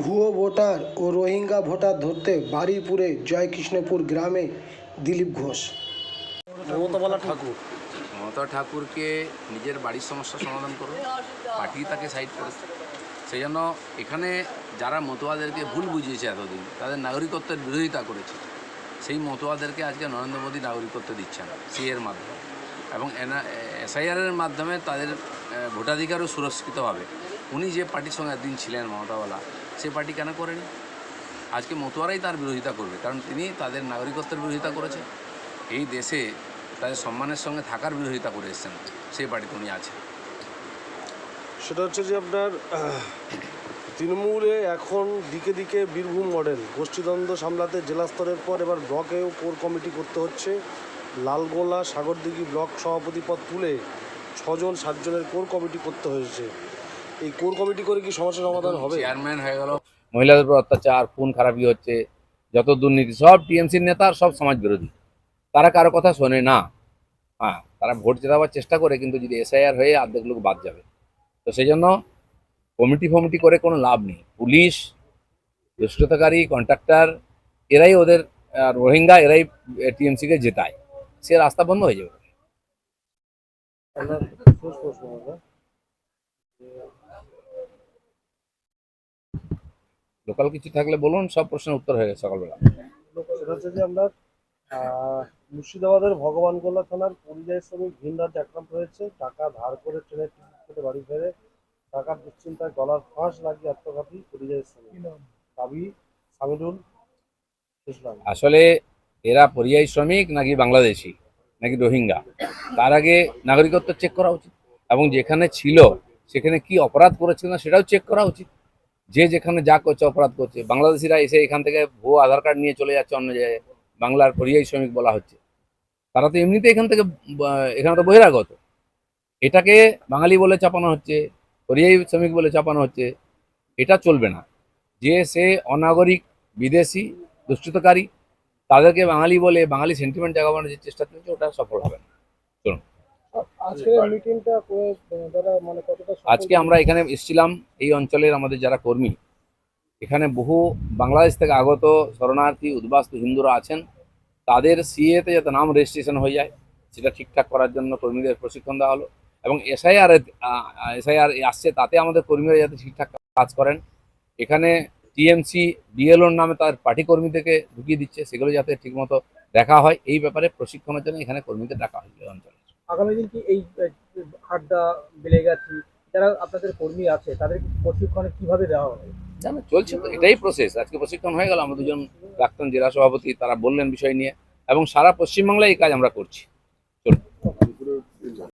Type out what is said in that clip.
ভুয়ো ভোটার ও রোহিঙ্গা ভোটার ধরতে বারুইপুরে জয়কৃষ্ণপুর গ্রামে দিলীপ ঘোষ। মমতাবালা ঠাকুর। মমতা ঠাকুরকে নিজের বাড়ির সমস্যা সমাধান করুন পার্টি তাকে সাইড করেছে সেই জন্য এখানে যারা মতুয়াদেরকে ভুল বুঝিয়েছে এতদিন তাদের নাগরিকত্বের বিরোধিতা করেছে। সেই মতুয়াদেরকে আজকে নরেন্দ্র মোদী নাগরিকত্ব দিচ্ছেন সি এর মাধ্যমে। এবং এনআ এসআইআরের মাধ্যমে তাদের ভোটাধিকারও সুরক্ষিত হবে। উনি যে পার্টির সঙ্গে একদিন ছিলেন মমতাওয়ালা সে পার্টি কেন করেনি? আজকে মতুয়ারাই তার বিরোধিতা করবে, কারণ তিনি তাদের নাগরিকত্বের বিরোধিতা করেছে এই দেশে তাদের সম্মানের সঙ্গে থাকার বিরোধিতা করে এসেছেন সেই পার্টিতে উনি আছে সেটা হচ্ছে যে আপনার তৃণমূলে এখন দিকে দিকে বীরভূম মডেল, গোষ্ঠীদ্বন্দ্ব সামলাতে জেলা স্তরের পর এবার ব্লকেও কোর কমিটি করতে হচ্ছে। লালগোলা সাগরদিঘি ব্লক সভাপতি পদ তুলে ছজন, সাতজনের কোর কমিটি করতে হয়েছে। এই কোর কমিটি করে কি সমস্যা সমাধান হবে? চেয়ারম্যান হয়ে গেল। মহিলাদের উপর অত্যাচার খুন খারাপি হচ্ছে যত দুর্নীতি সব টিএমসির নেতা সব সমাজ বিরোধী। তারা কারও কথা শোনে না। হ্যাঁ তারা ভোট জেতাবার চেষ্টা করে কিন্তু যদি এসআইআর হয়ে অর্ধেক লোক বাদ যাবে তো সেই জন্য কমিটি ফমিটি করে কোনো লাভ নেই। পুলিশ দুষ্কৃতকারী কন্ট্রাক্টর এরাই ওদের রোহিঙ্গা এরাই টিএমসিকে জেতায়। সে রাস্তা বন্ধ হয়ে যাবে। লোকাল কিছু থাকলে বলুন সব প্রশ্নের উত্তর হয়ে গেছে সকালবেলা। সেটা হচ্ছে যে আহ, মুর্শিদাবাদের ভগবানগোলা থানার পরিযায়ী শ্রমিক ভিন রাজ্যে আক্রান্ত হয়েছে। টাকা ধার করে ট্রেনের টিকিট কেটে বাড়ি ফেরে টাকার দুশ্চিন্তায় গলার ফাঁস লাগিয়ে আত্মঘাতী পরিযায়ী শ্রমিক। দাবি সামিরুল ইসলাম। আসলে এরা পরিযায়ী শ্রমিক নাকি বাংলাদেশি নাকি রোহিঙ্গা? তার আগে নাগরিকত্ব চেক করা উচিত এবং যেখানে ছিল সেখানে কি অপরাধ করেছিল না সেটাও চেক করা উচিত। যে যেখানে যা করছে, অপরাধ করছে, বাংলাদেশিরা এসে এখান থেকে ভুয়ো আধার কার্ড নিয়ে চলে যাচ্ছে অন্য জায়গায়, বাংলার পরিযায়ী শ্রমিক বলা হচ্ছে। তারা তো এমনিতে এখান থেকে এখানে তো বহিরাগত। এটাকে বাঙালি বলে চাপানো হচ্ছে, পরিযায়ী শ্রমিক বলে চাপানো হচ্ছে, এটা চলবে না। যে সে অনাগরিক, বিদেশি, দুষ্কৃতকারী, তাদেরকে বাঙালি বলে, বাঙালি সেন্টিমেন্ট জাগানোর যে চেষ্টা চলছে, ওটা সফল হবে না। আজকের মানে আজকে আমরা এখানে এসেছিলাম এই অঞ্চলের আমাদের যারা কর্মী এখানে বহু বাংলাদেশ থেকে আগত শরণার্থী উদ্বাস্তু হিন্দুরা আছেন। তাদের সিএতে যাতে নাম রেজিস্ট্রেশন হয়ে যায় সেটা ঠিকঠাক করার জন্য কর্মীদের প্রশিক্ষণ দেওয়া হলো এবং এসআইআর এসআইআর আসছে তাতে আমাদের কর্মীরা যাতে ঠিকঠাক কাজ করেন। এখানে টিএমসি বিএলওর নামে তার পার্টি কর্মীদেরকে ঢুকিয়ে দিচ্ছে সেগুলো যাতে ঠিকমতো দেখা হয় এই ব্যাপারে প্রশিক্ষণের জন্য এখানে কর্মীদের ডাকা হয় এই অঞ্চলে। আগামী দিন কি এই হাড্ডা বেলেগাছি যারা আপনাদের কর্মী আছে, তাদের প্রশিক্ষণে কীভাবে দেওয়া হবে? জানো, চলছে তো, এটাই প্রসেস আজকে প্রশিক্ষণ হয়ে গেল, আমরা দুজন প্রাক্তন জেলা সভাপতি, তারা বললেন বিষয় নিয়ে। এবং সারা পশ্চিমবাংলায় এই কাজ আমরা করছি।